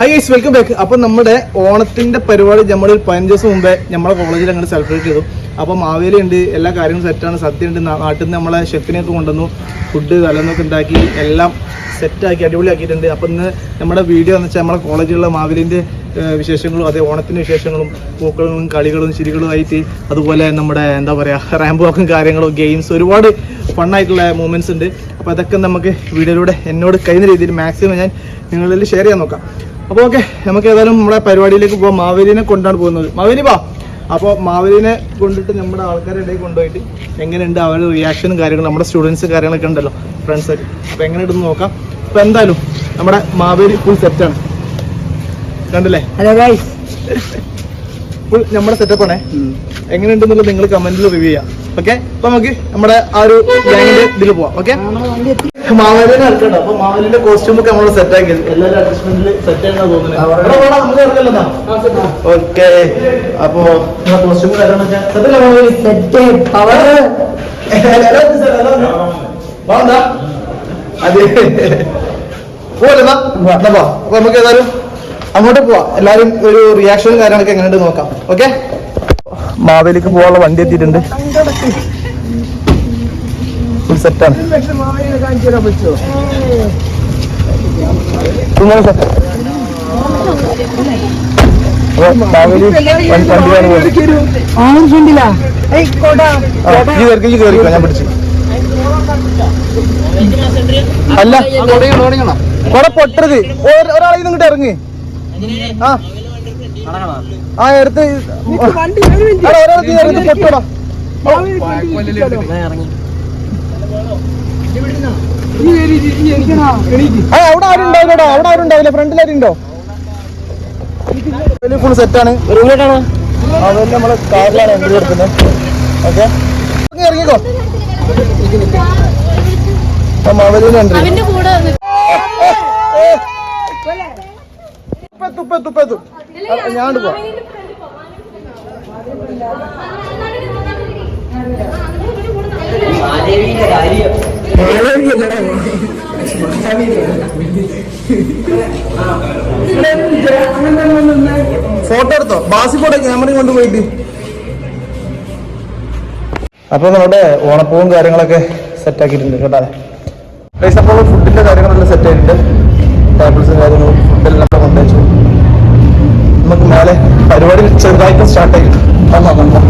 High guys welcome back അപ്പൊ നമ്മുടെ ഓണത്തിന്റെ പരിപാടി നമ്മൾ പതിനഞ്ച് ദിവസം മുമ്പേ നമ്മളെ കോളേജിൽ അങ്ങോട്ട് സെലിബ്രേറ്റ് ചെയ്തു. അപ്പൊ മാവേലി ഉണ്ട് എല്ലാ കാര്യങ്ങളും സെറ്റാണ് സദ്യ ഉണ്ട് നാട്ടിൽ നിന്ന് നമ്മളെ ഷെഫിനെയൊക്കെ കൊണ്ടുവന്നു. ഫുഡ് കലന്നൊക്കെ ഉണ്ടാക്കി എല്ലാം സെറ്റാക്കി അടിപൊളിയാക്കിയിട്ടുണ്ട്. അപ്പൊ ഇന്ന് നമ്മുടെ വീഡിയോ എന്ന് വെച്ചാൽ നമ്മുടെ കോളേജിലുള്ള മാവേലിന്റെ വിശേഷങ്ങളും അതേ ഓണത്തിന്റെ വിശേഷങ്ങളും പൂക്കളും കളികളും ചിരികളും ആയിട്ട് അതുപോലെ നമ്മുടെ എന്താ പറയാ റാമ്പ് വാക്കും കാര്യങ്ങളും ഗെയിംസ് ഒരുപാട് ഫണ്ണായിട്ടുള്ള മൂമെന്റ്സ് ഉണ്ട്. അപ്പോൾ അതൊക്കെ നമുക്ക് വീഡിയോയിലൂടെ എന്നോട് കഴിയുന്ന രീതിയിൽ മാക്സിമം ഞാൻ നിങ്ങളിൽ ഷെയർ ചെയ്യാൻ നോക്കാം. അപ്പോൾ ഓക്കെ നമുക്ക് ഏതായാലും നമ്മുടെ പരിപാടിയിലേക്ക് പോകാം മാവേലിനെ കൊണ്ടാണ് പോകുന്നത്. മാവേലി വാ. അപ്പോൾ മാവേലിനെ കൊണ്ടിട്ട് നമ്മുടെ ആൾക്കാരുടെ ഇടയിൽ കൊണ്ടുപോയിട്ട് എങ്ങനെയുണ്ട് അവരുടെ റിയാക്ഷനും കാര്യങ്ങളും നമ്മുടെ സ്റ്റുഡൻസ് കാര്യങ്ങളൊക്കെ ഉണ്ടല്ലോ ഫ്രണ്ട്സ് അപ്പോൾ എങ്ങനെ ഇടുന്ന് നോക്കാം. അപ്പോൾ എന്തായാലും നമ്മുടെ മാവേലി ഫുൾ സെറ്റാണ് കണ്ടില്ലേ? ഫുൾ നമ്മുടെ സെറ്റപ്പ് ആണേ. എങ്ങനെയുണ്ടെന്നുള്ളത് നിങ്ങൾ കമന്റിൽ റിവ്യൂ ചെയ്യാം. ഓക്കെ അപ്പൊ നമുക്ക് നമ്മുടെ ആ ഒരു ഇതിൽ പോവാം. ഓക്കെ മാവേലിനെ ഇറക്കണ്ട. അപ്പൊ മാവേലിന്റെ കോസ്റ്റ്യൂം ഒക്കെ നമ്മൾ സെറ്റ് ആക്കി. എല്ലാവരും അഡ്ജസ്റ്റ്മെന്റിൽ സെറ്റ് ആയിട്ടാ തോന്നുന്നത് ഓക്കെ. അപ്പൊ കോസ്റ്റ്യൂം കാര്യങ്ങളൊക്കെ സെറ്റ് പവർ അതെ. പോലെന്നാ അപ്പൊ നമുക്ക് ഏതായാലും അങ്ങോട്ട് പോവാം. എല്ലാരും ഒരു റിയാക്ഷനും കാര്യങ്ങളൊക്കെ എങ്ങനെയുണ്ട് നോക്കാം. ഓക്കെ? മാവേലിക്ക് പോകാനുള്ള വണ്ടി എത്തിയിട്ടുണ്ട് ഫുൾ സെറ്റാണ് മാവേലി വണ്ടി വണ്ടിയാണ് പോകുന്നത് ആവശ്യമില്ല ആ, ഈ കയറി ഈ കയറിക്കോ ഞാൻ പിടിച്ചു. അല്ല കൊട പൊട്ടരുത്. ഒര- ഒരാളെ ഇങ്ങോട്ട് ഇറങ്ങി. ആ. ആ എടുത്ത് ഒരാളെ ഇറങ്ങി പൊട്ടടാ. ആ അവിടെ ആരും ഉണ്ടാവില്ലടാ അവിടെ ആരും ഉണ്ടാവില്ല. ഫ്രണ്ടിൽ ആരും ഉണ്ടോ? ഫുൾ സെറ്റാണ് അതല്ല നമ്മളെ കാറിലാണ് എൻട്രി എടുക്കുന്നത് ഓക്കെ ഇറങ്ങിക്കോ. മാവേലിയിൽ എൻട്രി ഉപ്പെത്തു ഉപ്പെത്തു ഞാൻ പോവാം. ഫോട്ടോ എടുത്തോ. ബാസി ഫോട്ടോ ക്യാമറയും കൊണ്ടുപോയിട്ട് അപ്പൊ നമ്മുടെ ഓണപ്പൂവും കാര്യങ്ങളൊക്കെ സെറ്റ് ആക്കിയിട്ടുണ്ട് കേട്ടോ. ഗൈസ് അപ്പോൾ ഫുഡിന്റെ കാര്യങ്ങളെല്ലാം സെറ്റ് ആയിട്ടുണ്ട്. ടേബിൾസും കാര്യങ്ങളും ഫുഡെല്ലാം അവിടെ കൊണ്ടുവച്ചു. നമുക്ക് മേലെ പരിപാടി ചെറുതായിട്ട് സ്റ്റാർട്ട് ആയിട്ടുണ്ട് വന്നോ?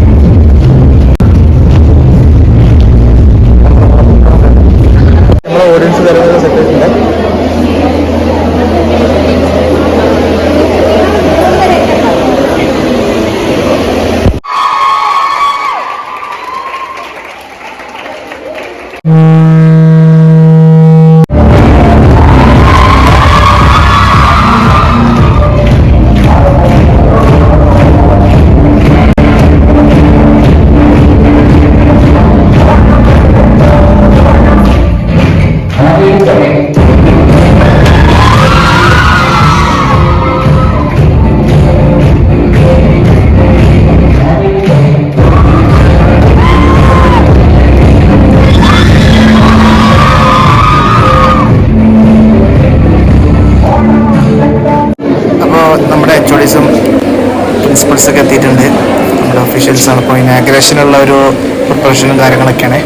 പ്രിൻസിപ്പൾസൊക്കെ എത്തിയിട്ടുണ്ട്. നമ്മുടെ ഒഫീഷ്യൽസാണ് അപ്പോൾ ഇനാഗ്രേഷനുള്ള ഒരു പ്രിപ്പറേഷനും കാര്യങ്ങളൊക്കെയാണ്.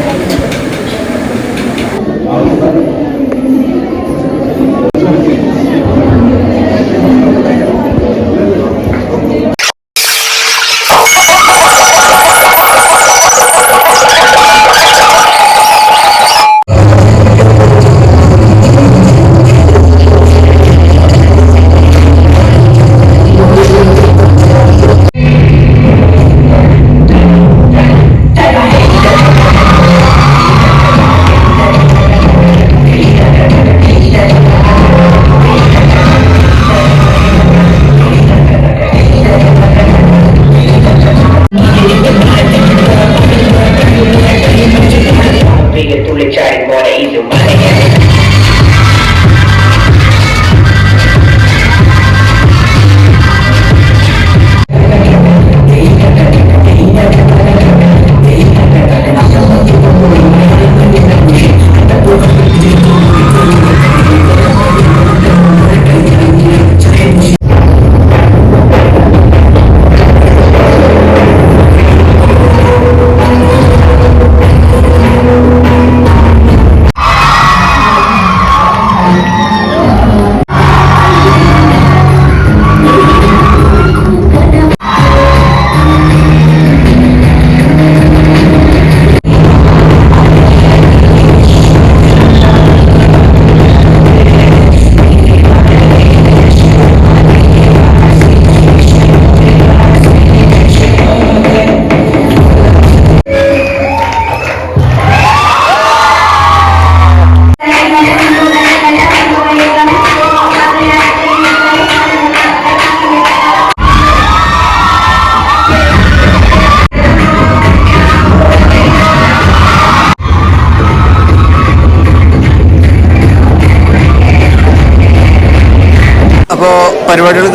water is your money.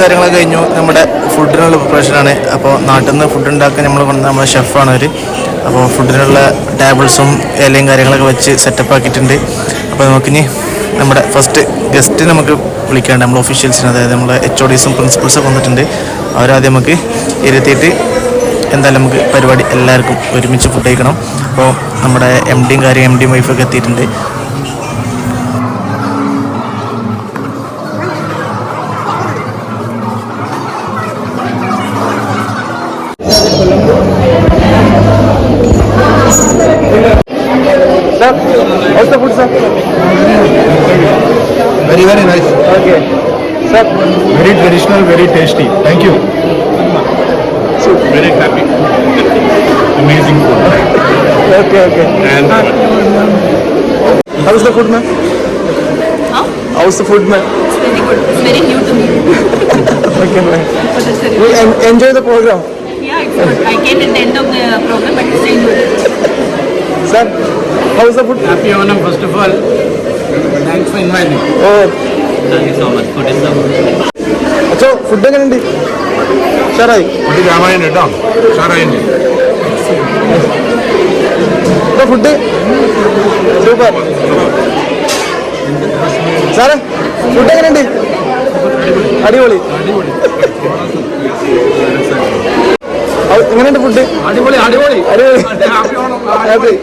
കാര്യങ്ങളൊക്കെ കഴിഞ്ഞു. നമ്മുടെ ഫുഡിനുള്ള പ്രിപ്പറേഷനാണ് അപ്പോൾ നാട്ടിൽ നിന്ന് ഫുഡ് ഉണ്ടാക്കാൻ നമ്മൾ കൊണ്ട് നമ്മുടെ ഷെഫാണ് അവർ അപ്പോൾ ഫുഡിനുള്ള ടേബിൾസും ഇലയും കാര്യങ്ങളൊക്കെ വെച്ച് സെറ്റപ്പ് ആക്കിയിട്ടുണ്ട്. അപ്പോൾ നമുക്കിനി നമ്മുടെ ഫസ്റ്റ് ഗസ്റ്റ് നമുക്ക് വിളിക്കാണ്ട് നമ്മൾ ഒഫീഷ്യൽസിന് അതായത് നമ്മുടെ എച്ച് ഒ ഡീസും പ്രിൻസിപ്പൾസൊക്കെ വന്നിട്ടുണ്ട്. അവരാദ്യം നമുക്ക് ഇരുത്തിയിട്ട് എന്തായാലും നമുക്ക് പരിപാടി എല്ലാവർക്കും ഒരുമിച്ച് ഫുഡ് കഴിക്കണം. അപ്പോൾ നമ്മുടെ എം ഡിയും കാര്യം എം ഡിയും വൈഫൊക്കെ എത്തിയിട്ടുണ്ട്. Sir, how's the food, sir? Very, very nice. Okay. Sir, Very traditional, very tasty. Thank you. Very happy. Amazing food. okay, okay. And How's the food, ma'am? Huh? How's the food, ma'am? It's very good. It's very new to me. Okay, ma'am. But very We good. en- enjoy the program. Yeah, it's good. I came at the end of the program, but it's still good. Sir, how's the food? Happy Onam first of all. Thanks for inviting. Oh, Thank you so much. Food is the അച്ഛോ food എങ്ങനെയുണ്ട് ഷാറായി ഇത് രാമായണം കേട്ടോ ഷാറായിന്റെ food super സാറേ food എങ്ങനെയുണ്ട് അടിപൊളി ഔ, എങ്ങനെയുണ്ട് ഫുഡ് അടിപൊളി അടിപൊളി. അടിപൊളി.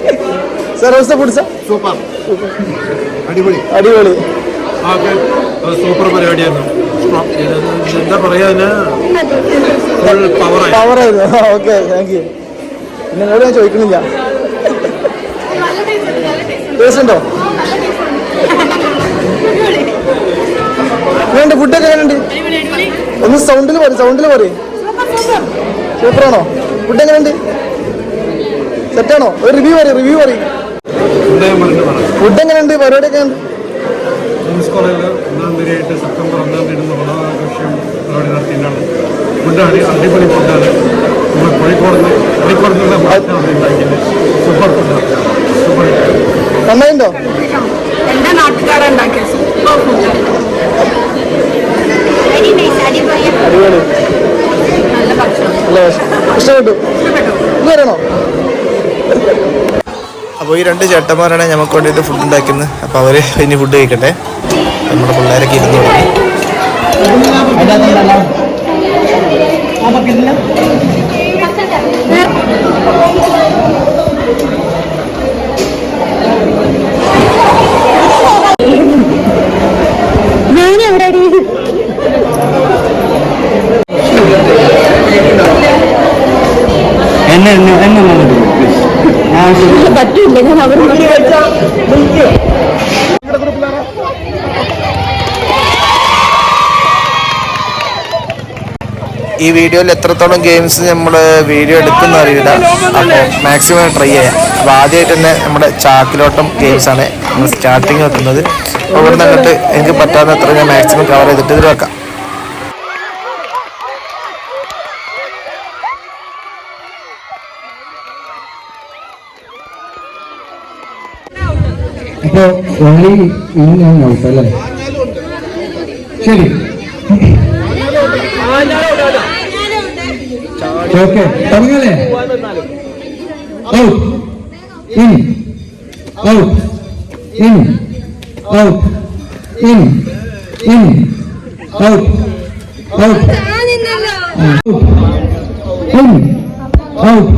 Sir house food sir super. അടിപൊളി. അടിപൊളി. ഓക്കെ. സൂപ്പർ പരിപാടിയായിരുന്നു. എന്താ പറയാ പവറായിരുന്നു ഓക്കെ താങ്ക് യു പിന്നെ എന്നോട് ഞാൻ ചോദിക്കണില്ല. ടേസ്റ്റ് ഉണ്ടോ? എങ്ങനെയുണ്ട് ഫുഡൊക്കെ എങ്ങനെയുണ്ട്? ഒന്ന് സൗണ്ടിൽ പറയും സൗണ്ടിൽ പറയും. സൂപ്പറാണോ? ഫുഡ് എങ്ങനെയുണ്ട് സെറ്റാണോ? ഒരു റിവ്യൂ പറയും റിവ്യൂ പറയും. ഫുഡ് എങ്ങനെയുണ്ട് പരിപാടിയൊക്കെ ഉണ്ട് വുമൻസ് കോളേജിൽ ഒന്നാം തീയതിയായിട്ട് സെപ്റ്റംബർ ഒന്നാം തീയതി ഓണാഘോഷം പരിപാടി നടത്തിയിട്ടാണ്. അടിപൊളി ഫുഡാണ്. നമ്മൾ കോഴിക്കോട് നിന്ന് കോഴിക്കോട് നിന്നുള്ള ഭാഷയാണ് ഉണ്ടാക്കിയത്. സൂപ്പർ ഫുഡാണ് സൂപ്പർ നന്നായിണ്ടോ എന്റെ നാട്ടുകാരെ ഉണ്ടാക്കിയ സൂപ്പർ ഫുഡ് അടിപൊളി. നല്ല ഭക്ഷണം. നല്ല ഇഷ്ടപ്പെട്ടു വരണോ? അപ്പോൾ ഈ രണ്ട് ചേട്ടന്മാരാണ് നമുക്ക് വേണ്ടിയിട്ട് ഫുഡ് ഉണ്ടാക്കുന്നത് അപ്പോൾ അവർ ഇനി ഫുഡ് കഴിക്കട്ടെ. നമ്മുടെ പിള്ളേരൊക്കെ ഇരുന്ന് തുടങ്ങി എന്നെ എന്നെ എന്നെ പറ്റില്ല ഞാൻ അവർ ഈ വീഡിയോയിൽ എത്രത്തോളം ഗെയിംസ് നമ്മൾ വീഡിയോ എടുക്കുന്ന അറിയില്ല. അപ്പോൾ മാക്സിമം ട്രൈ ചെയ്യാം. അപ്പോൾ ആദ്യമായിട്ട് തന്നെ നമ്മുടെ ചാക്കിലോട്ടം ഗെയിംസാണ് ആണ്. നമ്മൾ സ്റ്റാർട്ടിങ് വെക്കുന്നത്. അപ്പോൾ ഇവിടെ നിന്നിട്ട് എനിക്ക് പറ്റാവുന്ന അത്ര ഞാൻ മാക്സിമം കവർ ചെയ്തിട്ട് ഇതിൽ വെക്കാം. ഓൺലി ഇന്ന് ഔട്ട് അല്ലേ? ശരി. ഓക്കെ തുടങ്ങല്ലേ? Out in out in out in in out out in out